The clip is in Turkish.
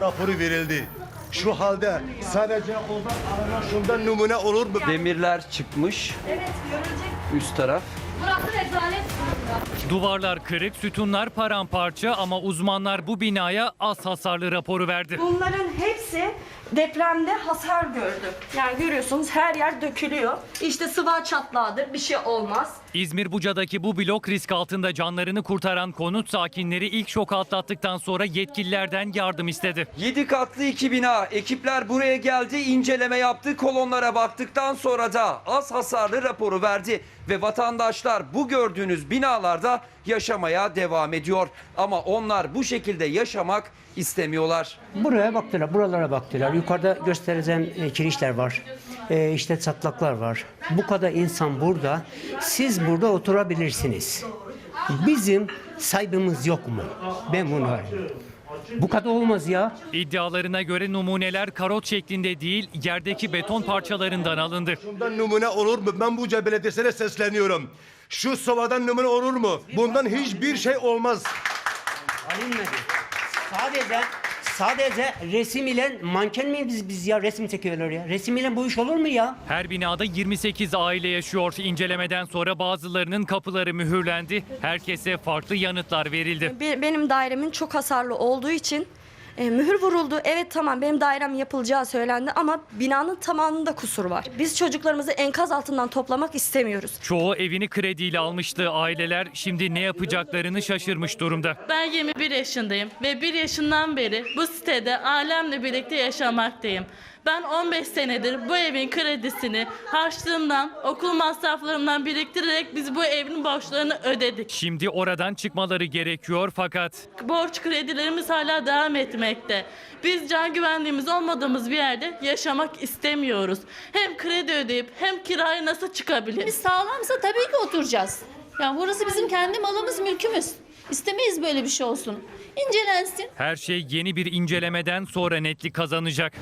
raporu verildi. Şu halde sadece ondan aranan şundan numune olur mu? Demirler çıkmış Evet görülecek. üst taraf. Burası rezalet. Duvarlar kırık, sütunlar paramparça ama uzmanlar bu binaya az hasarlı raporu verdi. Bunların hepsi depremde hasar gördü. Yani görüyorsunuz her yer dökülüyor. İşte sıva çatlağıdır bir şey olmaz. İzmir Buca'daki bu blok risk altında canlarını kurtaran konut sakinleri ilk şoku atlattıktan sonra yetkililerden yardım istedi. 7 katlı iki bina. Ekipler buraya geldi, inceleme yaptı. Kolonlara baktıktan sonra da az hasarlı raporu verdi. Ve vatandaşlar bu gördüğünüz binalarda yaşamaya devam ediyor. Ama onlar bu şekilde yaşamak istemiyorlar. Buraya baktılar, buralara baktılar. Yukarıda göstereceğim e, kirişler var. E, işte çatlaklar var. Bu kadar insan burada. Siz burada oturabilirsiniz. Bizim saybımız yok mu? Ben bunu arıyorum. Bu kadar olmaz ya. İddialarına göre numuneler karot şeklinde değil, yerdeki beton parçalarından alındı. Şundan numune olur mu? Ben Buca Belediyesi'ne sesleniyorum. Şu sıvadan numune olur mu? Bundan hiçbir şey olmaz. Alınmadı. Sadece sadece resim ile manken miyiz biz, biz ya resim çekiyorlar ya. Resim ile bu iş olur mu ya? Her binada 28 aile yaşıyor. İncelemeden sonra bazılarının kapıları mühürlendi. Herkese farklı yanıtlar verildi. Be- Benim dairemin çok hasarlı olduğu için e, mühür vuruldu. Evet tamam benim dairem yapılacağı söylendi ama binanın tamamında kusur var. Biz çocuklarımızı enkaz altından toplamak istemiyoruz. Çoğu evini krediyle almıştı. Aileler şimdi ne yapacaklarını şaşırmış durumda. Ben 21 yaşındayım ve 1 yaşından beri bu sitede ailemle birlikte yaşamaktayım. Ben 15 senedir bu evin kredisini harçlığımdan, okul masraflarımdan biriktirerek biz bu evin borçlarını ödedik. Şimdi oradan çıkmaları gerekiyor fakat Borç kredilerimiz hala devam etmekte. Biz can güvenliğimiz olmadığımız bir yerde yaşamak istemiyoruz. Hem kredi ödeyip hem kiraya nasıl çıkabiliriz? Biz sağlamsa tabii ki oturacağız. Yani burası bizim kendi malımız, mülkümüz. İstemeyiz böyle bir şey olsun. İncelensin. her şey yeni bir incelemeden sonra netlik kazanacak.